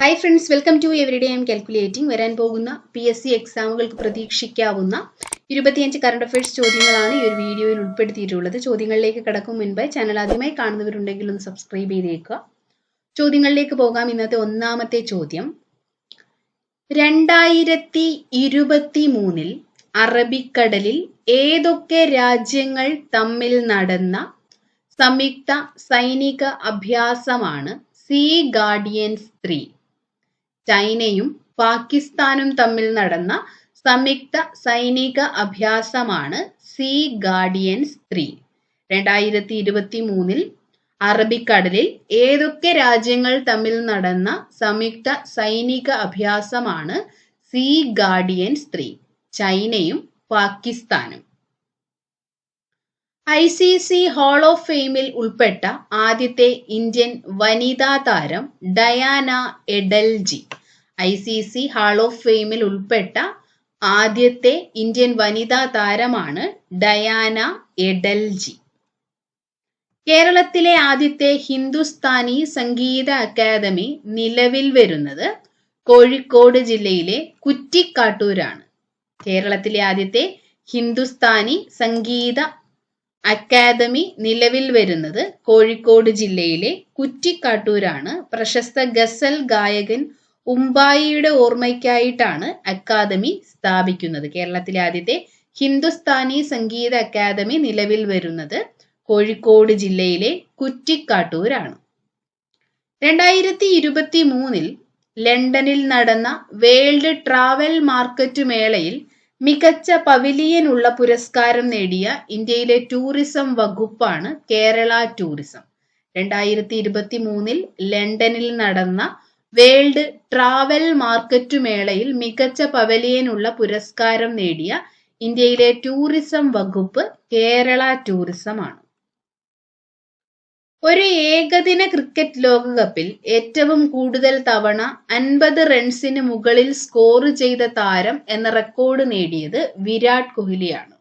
Hi friends welcome to every day I'm calculating വരാൻ പോകുന്ന P S C എക്സാമുകൾക്ക് പ്രതീക്ഷിക്കാവുന്ന ഇരുപത്തിയഞ്ച് കറണ്ട് അഫയേഴ്സ് ചോദ്യങ്ങളാണ് ഈ ഒരു വീഡിയോയിൽ ഉൾപ്പെടുത്തിയിട്ടുള്ളത്. ചോദ്യങ്ങളിലേക്ക് കടക്കും മുൻപ് ചാനൽ ആദ്യമായി കാണുന്നവരുണ്ടെങ്കിൽ ഒന്ന് സബ്സ്ക്രൈബ് ചെയ്തേക്കുക. ചോദ്യങ്ങളിലേക്ക് പോകാം. ഇന്നത്തെ ഒന്നാമത്തെ ചോദ്യം. രണ്ടായിരത്തി ഇരുപത്തി മൂന്നിൽ അറബിക്കടലിൽ ഏതൊക്കെ രാജ്യങ്ങൾ തമ്മിൽ നടന്ന സംയുക്ത സൈനിക അഭ്യാസമാണ്? Sea guardians three. ചൈനയും പാകിസ്ഥാനും തമ്മിൽ നടന്ന സംയുക്ത സൈനിക അഭ്യാസമാണ് സീ ഗാർഡിയൻസ് ത്രീ രണ്ടായിരത്തി ഇരുപത്തി മൂന്നിൽ അറബിക്കടലിൽ ഏതൊക്കെ രാജ്യങ്ങൾ തമ്മിൽ നടന്ന സംയുക്ത സൈനിക അഭ്യാസമാണ് സീ ഗാർഡിയൻസ് ത്രീ ചൈനയും പാകിസ്ഥാനും. I C C hall of ഫെയിമിൽ ഉൾപ്പെട്ട ആദ്യത്തെ ഇന്ത്യൻ വനിതാ താരം Diana Edulji. I C C hall of ഫെയിമിൽ ഉൾപ്പെട്ട ആദ്യത്തെ ഇന്ത്യൻ വനിതാ താരമാണ് ഡയാന എഡൽജി. കേരളത്തിലെ ആദ്യത്തെ ഹിന്ദുസ്ഥാനി സംഗീത അക്കാദമി നിലവിൽ വരുന്നത് കോഴിക്കോട് ജില്ലയിലെ കുറ്റിക്കാട്ടൂരാണ്. കേരളത്തിലെ ആദ്യത്തെ ഹിന്ദുസ്ഥാനി സംഗീത അക്കാദമി നിലവിൽ വരുന്നത് കോഴിക്കോട് ജില്ലയിലെ കുറ്റിക്കാട്ടൂരാണ്. പ്രശസ്ത ഗസൽ ഗായകൻ ഉമ്പായിയുടെ ഓർമ്മയ്ക്കായിട്ടാണ് അക്കാദമി സ്ഥാപിക്കുന്നത്. കേരളത്തിലെ ആദ്യത്തെ ഹിന്ദുസ്ഥാനി സംഗീത അക്കാദമി നിലവിൽ വരുന്നത് കോഴിക്കോട് ജില്ലയിലെ കുറ്റിക്കാട്ടൂരാണ്. രണ്ടായിരത്തി ഇരുപത്തി മൂന്നിൽ ലണ്ടനിൽ നടന്ന വേൾഡ് ട്രാവൽ മാർക്കറ്റ് മേളയിൽ മികച്ച പവിലിയനുള്ള പുരസ്കാരം നേടിയ ഇന്ത്യയിലെ ടൂറിസം വകുപ്പാണ് കേരള ടൂറിസം. രണ്ടായിരത്തി ഇരുപത്തി മൂന്നിൽ ലണ്ടനിൽ നടന്ന വേൾഡ് ട്രാവൽ മാർക്കറ്റ് മേളയിൽ മികച്ച പവലിയനുള്ള പുരസ്കാരം നേടിയ ഇന്ത്യയിലെ ടൂറിസം വകുപ്പ് കേരള ടൂറിസം ആണ്. ഒരു ഏകദിന ക്രിക്കറ്റ് ലോകകപ്പിൽ ഏറ്റവും കൂടുതൽ തവണ അൻപത് റൺസിന് മുകളിൽ സ്കോർ ചെയ്ത താരം എന്ന റെക്കോർഡ് നേടിയത് വിരാട് കോഹ്ലിയാണ്.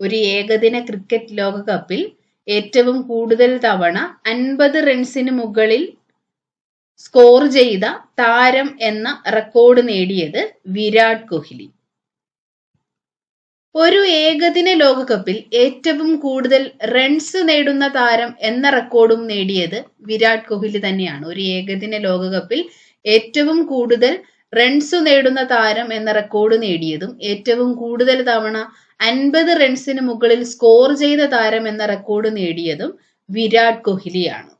ഒരു ഏകദിന ക്രിക്കറ്റ് ലോകകപ്പിൽ ഏറ്റവും കൂടുതൽ തവണ അൻപത് റൺസിന് മുകളിൽ സ്കോർ ചെയ്ത താരം എന്ന റെക്കോർഡ് നേടിയത് വിരാട് കോഹ്ലി. ഒരു ഏകദിന ലോകകപ്പിൽ ഏറ്റവും കൂടുതൽ റൺസ് നേടുന്ന താരം എന്ന റെക്കോർഡും നേടിയത് വിരാട് കോഹ്ലി തന്നെയാണ്. ഒരു ഏകദിന ലോകകപ്പിൽ ഏറ്റവും കൂടുതൽ റൺസ് നേടുന്ന താരം എന്ന റെക്കോർഡ് നേടിയതും ഏറ്റവും കൂടുതൽ തവണ അൻപത് റൺസിന് മുകളിൽ സ്കോർ ചെയ്ത താരം എന്ന റെക്കോർഡ് നേടിയതും വിരാട് കോഹ്ലിയാണ്.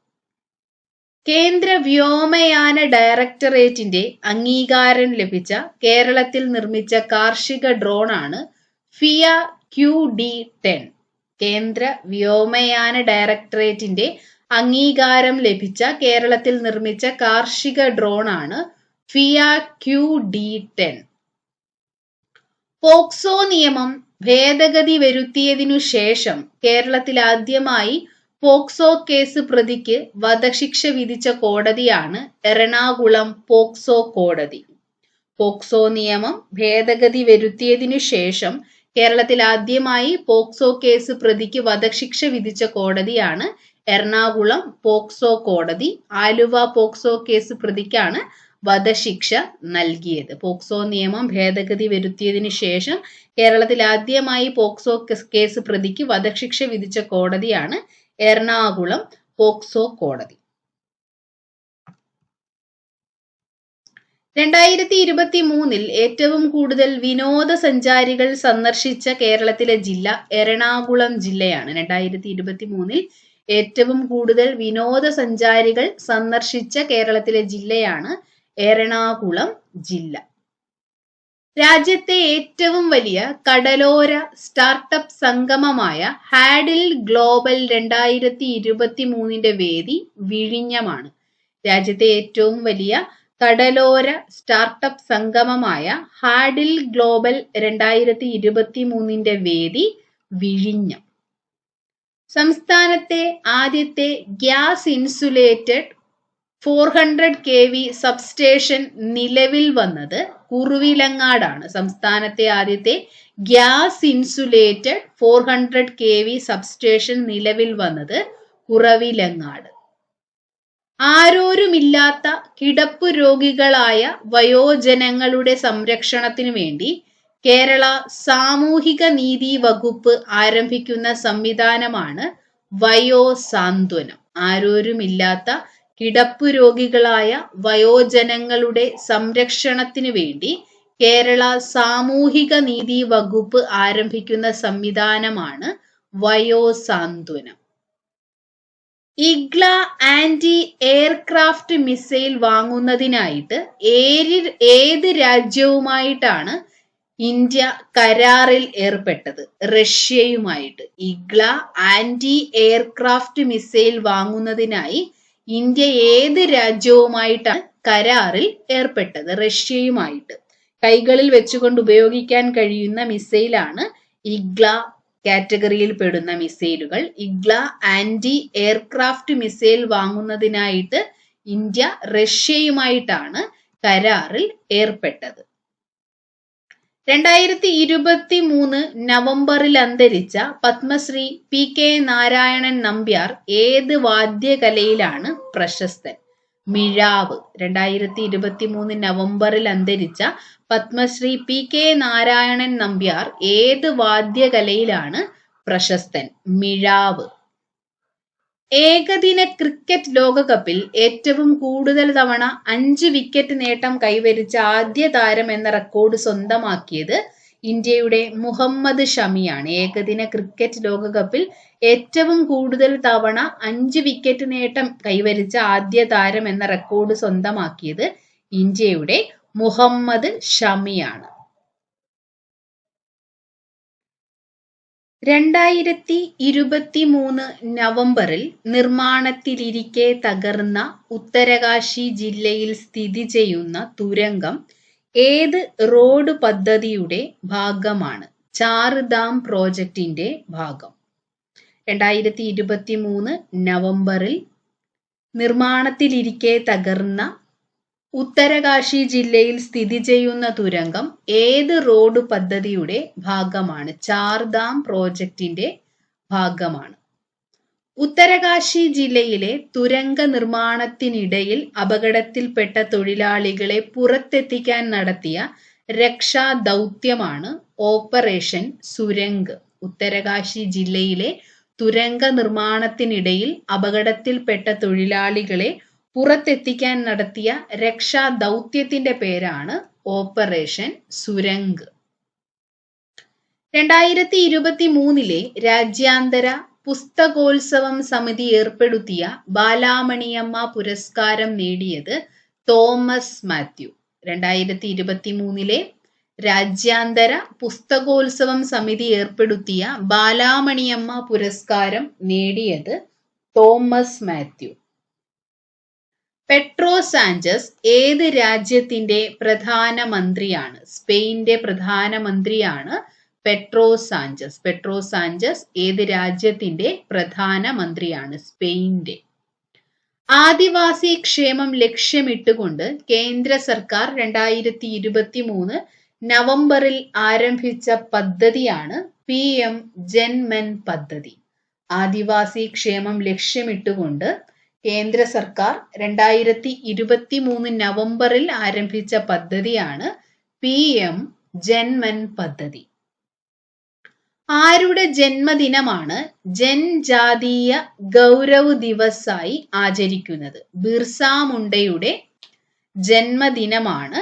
കേന്ദ്ര വ്യോമയാന ഡയറക്ടറേറ്റിന്റെ അംഗീകാരം ലഭിച്ച കേരളത്തിൽ നിർമ്മിച്ച കാർഷിക ഡ്രോണാണ് ഫിയ ക്യു ഡി ടെൻ. കേന്ദ്ര വ്യോമയാന ഡയറക്ടറേറ്റിന്റെ അംഗീകാരം ലഭിച്ച കേരളത്തിൽ നിർമ്മിച്ച കാർഷിക ഡ്രോണാണ് Fia Q D ten. POCSO നിയമം ഭേദഗതി വരുത്തിയതിനു ശേഷം കേരളത്തിൽ ആദ്യമായി പോക്സോ കേസ് പ്രതിക്ക് വധശിക്ഷ വിധിച്ച കോടതിയാണ് എറണാകുളം പോക്സോ കോടതി. പോക്സോ നിയമം ഭേദഗതി വരുത്തിയതിനു ശേഷം കേരളത്തിൽ ആദ്യമായി പോക്സോ കേസ് പ്രതിക്ക് വധശിക്ഷ വിധിച്ച കോടതിയാണ് എറണാകുളം പോക്സോ കോടതി. ആലുവ പോക്സോ കേസ് പ്രതിക്കാണ് വധശിക്ഷ നൽകിയത്. പോക്സോ നിയമം ഭേദഗതി വരുത്തിയതിനു ശേഷം കേരളത്തിൽ ആദ്യമായി പോക്സോ കേസ് പ്രതിക്ക് വധശിക്ഷ വിധിച്ച കോടതിയാണ് എറണാകുളം പോക്സോ കോടതി. രണ്ടായിരത്തി ഇരുപത്തി മൂന്നിൽ ഏറ്റവും കൂടുതൽ വിനോദസഞ്ചാരികൾ സന്ദർശിച്ച കേരളത്തിലെ ജില്ല എറണാകുളം ജില്ലയാണ്. രണ്ടായിരത്തി ഇരുപത്തി മൂന്നിൽ ഏറ്റവും കൂടുതൽ വിനോദസഞ്ചാരികൾ സന്ദർശിച്ച കേരളത്തിലെ ജില്ലയാണ് എറണാകുളം ജില്ല. രാജ്യത്തെ ഏറ്റവും വലിയ കടലോര സ്റ്റാർട്ടപ്പ് സംഗമമായ ഹാഡിൽ ഗ്ലോബൽ രണ്ടായിരത്തി ഇരുപത്തി മൂന്നിന്റെ വേദി വിഴിഞ്ഞമാണ്. രാജ്യത്തെ ഏറ്റവും വലിയ കടലോര സ്റ്റാർട്ടപ്പ് സംഗമമായ ഹാഡിൽ ഗ്ലോബൽ രണ്ടായിരത്തി ഇരുപത്തി മൂന്നിന്റെ വേദി വിഴിഞ്ഞം. സംസ്ഥാനത്തെ ആദ്യത്തെ gas insulated four hundred K V substation നിലവിൽ വന്നത് കുറുവിലങ്ങാടാണ് സംസ്ഥാനത്തെ ആദ്യത്തെ gas insulated four hundred K V substation നിലവിൽ വന്നത് കുറവിലങ്ങാട്. ആരോരുമില്ലാത്ത കിടപ്പു രോഗികളായ വയോജനങ്ങളുടെ സംരക്ഷണത്തിനു വേണ്ടി കേരള സാമൂഹിക നീതി വകുപ്പ് ആരംഭിക്കുന്ന സംവിധാനമാണ് വയോ സാന്ത്വനം ആരോരുമില്ലാത്ത കിടപ്പു രോഗികളായ വയോജനങ്ങളുടെ സംരക്ഷണത്തിനു വേണ്ടി കേരള സാമൂഹിക നീതി വകുപ്പ് ആരംഭിക്കുന്ന സംവിധാനമാണ് വയോസാന്ത്വനം. ഇഗ്ല ആന്റി എയർക്രാഫ്റ്റ് മിസൈൽ വാങ്ങുന്നതിനായിട്ട് ഏരി ഏത് രാജ്യവുമായിട്ടാണ് ഇന്ത്യ കരാറിൽ ഏർപ്പെട്ടത്? റഷ്യയുമായിട്ട്. ഇഗ്ല ആന്റി എയർക്രാഫ്റ്റ് മിസൈൽ വാങ്ങുന്നതിനായി ഇന്ത്യ ഏത് രാജ്യവുമായിട്ടാണ് കരാറിൽ ഏർപ്പെട്ടത്? റഷ്യയുമായിട്ട്. കൈകളിൽ വെച്ചുകൊണ്ട് ഉപയോഗിക്കാൻ കഴിയുന്ന മിസൈലാണ് ഇഗ്ല കാറ്റഗറിയിൽ പെടുന്ന മിസൈലുകൾ. ഇഗ്ല ആന്റി എയർക്രാഫ്റ്റ് മിസൈൽ വാങ്ങുന്നതിനായിട്ട് ഇന്ത്യ റഷ്യയുമായിട്ടാണ് കരാറിൽ ഏർപ്പെട്ടത്. രണ്ടായിരത്തി ഇരുപത്തി മൂന്ന് നവംബറിൽ അന്തരിച്ച പത്മശ്രീ പി കെ നാരായണൻ നമ്പ്യാർ ഏത് വാദ്യകലയിലാണ് പ്രശസ്തൻ? മിഴാവ്. രണ്ടായിരത്തി ഇരുപത്തി മൂന്ന് നവംബറിൽ അന്തരിച്ച പത്മശ്രീ പി കെ നാരായണൻ നമ്പ്യാർ ഏത് വാദ്യകലയിലാണ് പ്രശസ്തൻ? മിഴാവ്. ഏകദിന ക്രിക്കറ്റ് ലോകകപ്പിൽ ഏറ്റവും കൂടുതൽ തവണ അഞ്ച് വിക്കറ്റ് നേട്ടം കൈവരിച്ച ആദ്യ താരം എന്ന റെക്കോർഡ് സ്വന്തമാക്കിയത് ഇന്ത്യയുടെ മുഹമ്മദ് ഷമിയാണ്. ഏകദിന ക്രിക്കറ്റ് ലോകകപ്പിൽ ഏറ്റവും കൂടുതൽ തവണ അഞ്ച് വിക്കറ്റ് നേട്ടം കൈവരിച്ച ആദ്യ താരം എന്ന റെക്കോർഡ് സ്വന്തമാക്കിയത് ഇന്ത്യയുടെ മുഹമ്മദ് ഷമിയാണ്. രണ്ടായിരത്തി ഇരുപത്തി മൂന്ന് നവംബറിൽ നിർമ്മാണത്തിലിരിക്കെ തകർന്ന ഉത്തരകാശി ജില്ലയിൽ സ്ഥിതി ചെയ്യുന്ന തുരങ്കം ഏത് റോഡ് പദ്ധതിയുടെ ഭാഗമാണ്? ചാറുദാം പ്രോജക്റ്റിന്റെ ഭാഗം. രണ്ടായിരത്തി ഇരുപത്തി മൂന്ന് നവംബറിൽ നിർമ്മാണത്തിലിരിക്കെ തകർന്ന ഉത്തരകാശി ജില്ലയിൽ സ്ഥിതി ചെയ്യുന്ന തുരങ്കം ഏത് റോഡ് പദ്ധതിയുടെ ഭാഗമാണ്? ചാർധാം പ്രോജക്റ്റിന്റെ ഭാഗമാണ്. ഉത്തരകാശി ജില്ലയിലെ തുരങ്ക നിർമ്മാണത്തിനിടയിൽ അപകടത്തിൽപ്പെട്ട തൊഴിലാളികളെ പുറത്തെത്തിക്കാൻ നടത്തിയ രക്ഷാ ദൗത്യമാണ് ഓപ്പറേഷൻ സുരംഗ്. ഉത്തരകാശി ജില്ലയിലെ തുരങ്ക നിർമ്മാണത്തിനിടയിൽ അപകടത്തിൽപ്പെട്ട തൊഴിലാളികളെ പുറത്തെത്തിക്കാൻ നടത്തിയ രക്ഷാ ദൗത്യത്തിന്റെ പേരാണ് ഓപ്പറേഷൻ സുരംഗ്. രണ്ടായിരത്തി ഇരുപത്തി മൂന്നിലെ രാജ്യാന്തര പുസ്തകോത്സവം സമിതി ഏർപ്പെടുത്തിയ ബാലാമണിയമ്മ പുരസ്കാരം നേടിയത് തോമസ് മാത്യു. രണ്ടായിരത്തി ഇരുപത്തി മൂന്നിലെ രാജ്യാന്തര പുസ്തകോത്സവം സമിതി ഏർപ്പെടുത്തിയ ബാലാമണിയമ്മ പുരസ്കാരം നേടിയത് തോമസ് മാത്യു. പെട്രോ സാഞ്ചസ് ഏത് രാജ്യത്തിന്റെ പ്രധാനമന്ത്രിയാണ്? സ്പെയിന്റെ പ്രധാനമന്ത്രിയാണ് പെട്രോ സാഞ്ചസ്. പെട്രോ സാഞ്ചസ് ഏത് രാജ്യത്തിന്റെ പ്രധാനമന്ത്രിയാണ്? സ്പെയിന്റെ ആദിവാസി ക്ഷേമം ലക്ഷ്യമിട്ടുകൊണ്ട് കേന്ദ്ര സർക്കാർ രണ്ടായിരത്തി ഇരുപത്തി മൂന്ന് നവംബറിൽ ആരംഭിച്ച പദ്ധതിയാണ് പി എം ജൻമൻ പദ്ധതി. ആദിവാസി ക്ഷേമം ലക്ഷ്യമിട്ടുകൊണ്ട് കേന്ദ്ര സർക്കാർ രണ്ടായിരത്തി ഇരുപത്തി മൂന്ന് നവംബറിൽ ആരംഭിച്ച പദ്ധതിയാണ് പി എം ജന്മൻ പദ്ധതി. ആരുടെ ജന്മദിനമാണ് ജൻജാതീയ ഗൗരവ് ദിവസായി ആചരിക്കുന്നത്? ബിർസ മുണ്ടയുടെ ജന്മദിനമാണ്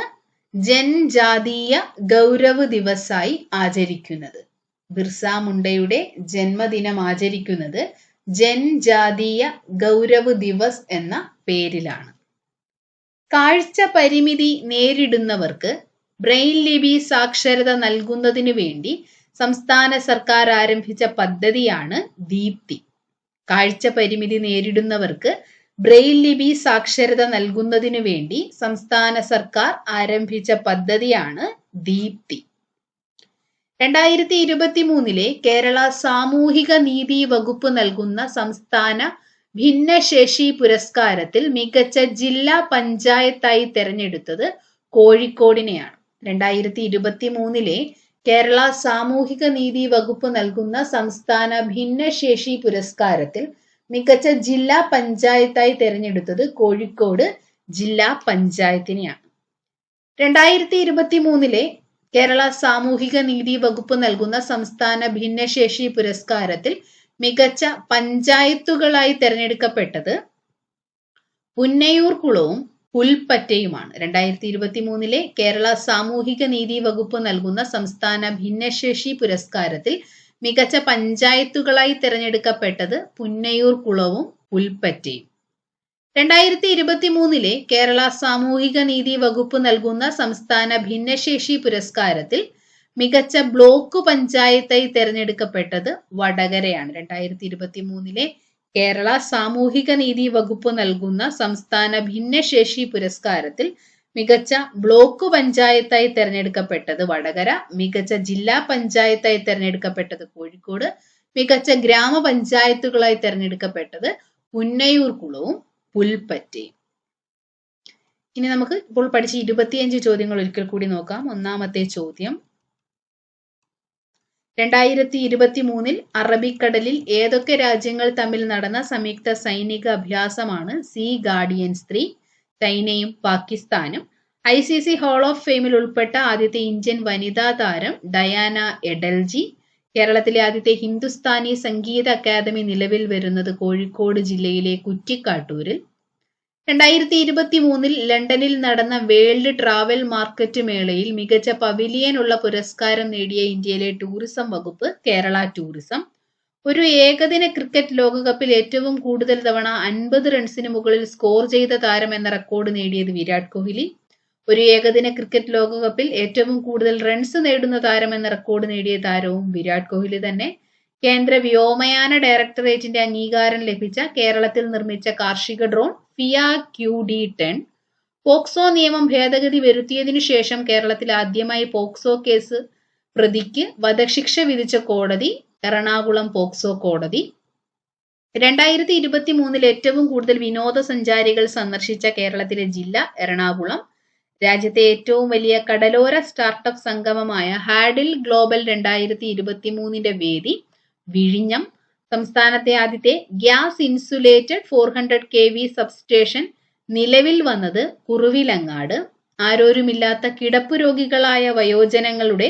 ജൻജാതീയ ഗൗരവ് ദിവസായി ആചരിക്കുന്നത്. ബിർസ മുണ്ടയുടെ ജന്മദിനം ആചരിക്കുന്നത് ജൻജാതീയ ഗൗരവ് ദിവസ് എന്ന പേരിലാണ്. കാഴ്ച പരിമിതി നേരിടുന്നവർക്ക് ബ്രെയിൻ ലിപി സാക്ഷരത നൽകുന്നതിനു വേണ്ടി സംസ്ഥാന സർക്കാർ ആരംഭിച്ച പദ്ധതിയാണ് ദീപ്തി. കാഴ്ച പരിമിതി നേരിടുന്നവർക്ക് ബ്രെയിൽ ലിപി സാക്ഷരത നൽകുന്നതിനു വേണ്ടി സംസ്ഥാന സർക്കാർ ആരംഭിച്ച പദ്ധതിയാണ് ദീപ്തി. രണ്ടായിരത്തി ഇരുപത്തി മൂന്നിലെ കേരള സാമൂഹിക നീതി വകുപ്പ് നൽകുന്ന സംസ്ഥാന ഭിന്നശേഷി പുരസ്കാരത്തിൽ മികച്ച ജില്ലാ പഞ്ചായത്തായി തെരഞ്ഞെടുത്തത് കോഴിക്കോടിനെയാണ്. രണ്ടായിരത്തി ഇരുപത്തി മൂന്നിലെ കേരള സാമൂഹിക നീതി വകുപ്പ് നൽകുന്ന സംസ്ഥാന ഭിന്നശേഷി പുരസ്കാരത്തിൽ മികച്ച ജില്ലാ പഞ്ചായത്തായി തെരഞ്ഞെടുത്തത് കോഴിക്കോട് ജില്ലാ പഞ്ചായത്തിനെയാണ്. രണ്ടായിരത്തി ഇരുപത്തി മൂന്നിലെ കേരള സാമൂഹിക നീതി വകുപ്പ് നൽകുന്ന സംസ്ഥാന ഭിന്നശേഷി പുരസ്കാരത്തിൽ മികച്ച പഞ്ചായത്തുകളായി തെരഞ്ഞെടുക്കപ്പെട്ടത് പുന്നയൂർ കുളവും പുൽപ്പറ്റയുമാണ്. രണ്ടായിരത്തി ഇരുപത്തി മൂന്നിലെ കേരള സാമൂഹിക നീതി വകുപ്പ് നൽകുന്ന സംസ്ഥാന ഭിന്നശേഷി പുരസ്കാരത്തിൽ മികച്ച പഞ്ചായത്തുകളായി തിരഞ്ഞെടുക്കപ്പെട്ടത് പുന്നയൂർ കുളവും പുൽപ്പറ്റയും. രണ്ടായിരത്തി ഇരുപത്തി മൂന്നിലെ കേരള സാമൂഹിക നീതി വകുപ്പ് നൽകുന്ന സംസ്ഥാന ഭിന്നശേഷി പുരസ്കാരത്തിൽ മികച്ച ബ്ലോക്ക് പഞ്ചായത്തായി തെരഞ്ഞെടുക്കപ്പെട്ടത് വടകരയാണ്. രണ്ടായിരത്തി ഇരുപത്തി മൂന്നിലെ കേരള സാമൂഹിക നീതി വകുപ്പ് നൽകുന്ന സംസ്ഥാന ഭിന്നശേഷി പുരസ്കാരത്തിൽ മികച്ച ബ്ലോക്ക് പഞ്ചായത്തായി തെരഞ്ഞെടുക്കപ്പെട്ടത് വടകര മികച്ച ജില്ലാ പഞ്ചായത്തായി തെരഞ്ഞെടുക്കപ്പെട്ടത് കോഴിക്കോട് മികച്ച ഗ്രാമപഞ്ചായത്തുകളായി തെരഞ്ഞെടുക്കപ്പെട്ടത് പുന്നയൂർകുളവും പുൽപ്പറ്റയും ഇനി നമുക്ക് ഇപ്പോൾ പഠിച്ച ഇരുപത്തിയഞ്ച് ചോദ്യങ്ങൾ ഒരിക്കൽ കൂടി നോക്കാം. ഒന്നാമത്തെ ചോദ്യം. രണ്ടായിരത്തി ഇരുപത്തി മൂന്നിൽ അറബിക്കടലിൽ ഏതൊക്കെ രാജ്യങ്ങൾ തമ്മിൽ നടന്ന സംയുക്ത സൈനിക അഭ്യാസമാണ് സീ ഗാർഡിയൻ സ്ത്രീ ചൈനയും പാകിസ്ഥാനും. I C C hall of ഫെയിമിൽ ഉൾപ്പെട്ട ആദ്യത്തെ ഇന്ത്യൻ വനിതാ താരം ഡയാന എഡൽജി കേരളത്തിലെ ആദ്യത്തെ ഹിന്ദുസ്ഥാനി സംഗീത അക്കാദമി നിലവിൽ വരുന്നത് കോഴിക്കോട് ജില്ലയിലെ കുറ്റിക്കാട്ടൂരിൽ. രണ്ടായിരത്തി ഇരുപത്തി മൂന്നിൽ ലണ്ടനിൽ നടന്ന വേൾഡ് ട്രാവൽ മാർക്കറ്റ് മേളയിൽ മികച്ച പവിലിയൻ ഉള്ള പുരസ്കാരം നേടിയ ഇന്ത്യയിലെ ടൂറിസം വകുപ്പ് കേരള ടൂറിസം. ഒരു ഏകദിന ക്രിക്കറ്റ് ലോകകപ്പിൽ ഏറ്റവും കൂടുതൽ തവണ അൻപത് റൺസിന് മുകളിൽ സ്കോർ ചെയ്ത താരം എന്ന റെക്കോർഡ് നേടിയത് വിരാട് കോഹ്ലി. ഒരു ഏകദിന ക്രിക്കറ്റ് ലോകകപ്പിൽ ഏറ്റവും കൂടുതൽ റൺസ് നേടുന്ന താരം എന്ന റെക്കോർഡ് നേടിയ താരവും വിരാട് കോഹ്ലി തന്നെ. കേന്ദ്ര വ്യോമയാന ഡയറക്ടറേറ്റിന്റെ അംഗീകാരം ലഭിച്ച കേരളത്തിൽ നിർമ്മിച്ച കാർഷിക drone Fia Q D ten. POCSO നിയമം ഭേദഗതി വരുത്തിയതിനു ശേഷം കേരളത്തിൽ ആദ്യമായി പോക്സോ കേസ് പ്രതിക്ക് വധശിക്ഷ വിധിച്ച കോടതി എറണാകുളം പോക്സോ കോടതി. രണ്ടായിരത്തി ഇരുപത്തി മൂന്നിൽ ഏറ്റവും കൂടുതൽ വിനോദസഞ്ചാരികൾ സന്ദർശിച്ച കേരളത്തിലെ ജില്ല എറണാകുളം. രാജ്യത്തെ ഏറ്റവും വലിയ കടലോര സ്റ്റാർട്ടപ്പ് സംഗമമായ ഹാഡിൽ ഗ്ലോബൽ രണ്ടായിരത്തി ഇരുപത്തി മൂന്നിന്റെ വേദി വിഴിഞ്ഞം സംസ്ഥാനത്തെ ആദ്യത്തെ gas insulated four hundred K V substation നിലവിൽ വന്നത് കുറുവിലങ്ങാട്. ആരോരുമില്ലാത്ത കിടപ്പു രോഗികളായ വയോജനങ്ങളുടെ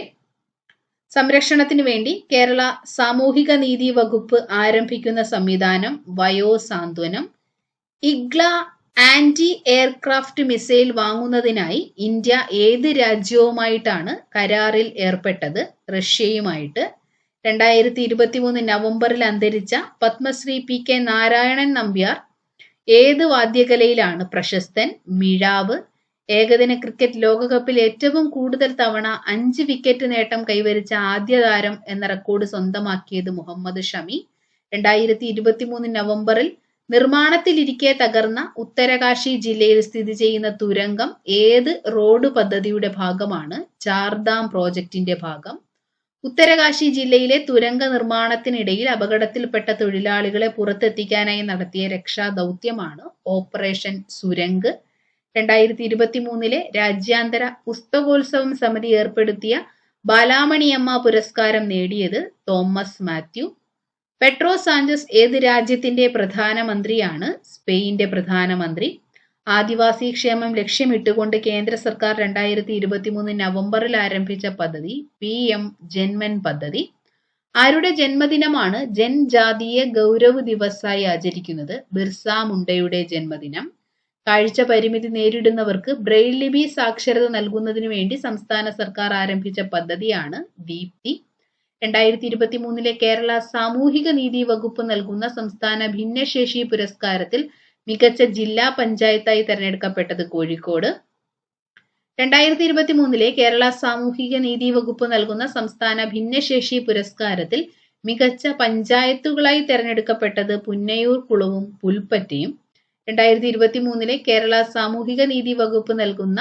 സംരക്ഷണത്തിനു വേണ്ടി കേരള സാമൂഹിക നീതി വകുപ്പ് ആരംഭിക്കുന്ന സംവിധാനം Vayosanthwanam. Igla anti aircraft missile വാങ്ങുന്നതിനായി India ഏത് രാജ്യവുമായിട്ടാണ് കരാറിൽ ഏർപ്പെട്ടത്? റഷ്യയുമായിട്ട്. രണ്ടായിരത്തി ഇരുപത്തി മൂന്ന് നവംബറിൽ അന്തരിച്ച പത്മശ്രീ പി കെ നാരായണൻ നമ്പ്യാർ ഏത് വാദ്യകലയിലാണ് പ്രശസ്തൻ? മിഴാവ്. ഏകദിന ക്രിക്കറ്റ് ലോകകപ്പിൽ ഏറ്റവും കൂടുതൽ തവണ അഞ്ച് വിക്കറ്റ് നേട്ടം കൈവരിച്ച ആദ്യ താരം എന്ന റെക്കോർഡ് സ്വന്തമാക്കിയത് മുഹമ്മദ് ഷമി. രണ്ടായിരത്തി ഇരുപത്തി മൂന്ന് നവംബറിൽ നിർമ്മാണത്തിലിരിക്കെ തകർന്ന ഉത്തരകാശി ജില്ലയിൽ സ്ഥിതി ചെയ്യുന്ന തുരങ്കം ഏത് റോഡ് പദ്ധതിയുടെ ഭാഗമാണ്? ചാർദാം പ്രോജക്റ്റിന്റെ ഭാഗം. ഉത്തരകാശി ജില്ലയിലെ തുരങ്ക നിർമ്മാണത്തിനിടയിൽ അപകടത്തിൽപ്പെട്ട തൊഴിലാളികളെ പുറത്തെത്തിക്കാനായി നടത്തിയ രക്ഷാ ദൗത്യമാണ് ഓപ്പറേഷൻ സുരങ്ക് രണ്ടായിരത്തി ഇരുപത്തി മൂന്നിലെ രാജ്യാന്തര പുസ്തകോത്സവം സമിതി ഏർപ്പെടുത്തിയ ബാലാമണിയമ്മ പുരസ്കാരം നേടിയത് തോമസ് മാത്യു. പെട്രോ സാഞ്ചസ് ഏത് രാജ്യത്തിന്റെ പ്രധാനമന്ത്രിയാണ്? സ്പെയിന്റെ പ്രധാനമന്ത്രി. ആദിവാസി ക്ഷേമം ലക്ഷ്യമിട്ടുകൊണ്ട് കേന്ദ്ര സർക്കാർ രണ്ടായിരത്തി ഇരുപത്തി മൂന്ന് നവംബറിൽ ആരംഭിച്ച പദ്ധതി പി എം ജന്മൻ പദ്ധതി. ആരുടെ ജന്മദിനമാണ്? ജൻജാതീയ ഗൗരവ് ദിവസായി ആചരിക്കുന്നത്. ബിർസ മുണ്ടയുടെ ജന്മദിനം. കാഴ്ച പരിമിതി നേരിടുന്നവർക്ക് ബ്രെയിൽ ലിപി സാക്ഷരത നൽകുന്നതിനു വേണ്ടി സംസ്ഥാന സർക്കാർ ആരംഭിച്ച പദ്ധതിയാണ് ദീപ്തി. രണ്ടായിരത്തി ഇരുപത്തി മൂന്നിലെ കേരള സാമൂഹിക നീതി വകുപ്പ് നൽകുന്ന സംസ്ഥാന ഭിന്നശേഷി പുരസ്കാരത്തിൽ മികച്ച ജില്ലാ പഞ്ചായത്തായി തെരഞ്ഞെടുക്കപ്പെട്ടത് കോഴിക്കോട്. രണ്ടായിരത്തി ഇരുപത്തി മൂന്നിലെ കേരള സാമൂഹിക നീതി വകുപ്പ് നൽകുന്ന സംസ്ഥാന ഭിന്നശേഷി പുരസ്കാരത്തിൽ മികച്ച പഞ്ചായത്തുകളായി തെരഞ്ഞെടുക്കപ്പെട്ടത് പുന്നയൂർ കുളവും പുൽപ്പറ്റയും. രണ്ടായിരത്തി ഇരുപത്തി മൂന്നിലെ കേരള സാമൂഹിക നീതി വകുപ്പ് നൽകുന്ന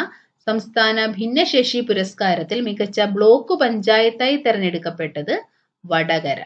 സംസ്ഥാന ഭിന്നശേഷി പുരസ്കാരത്തിൽ മികച്ച ബ്ലോക്ക് പഞ്ചായത്തായി തെരഞ്ഞെടുക്കപ്പെട്ടത് വടകര.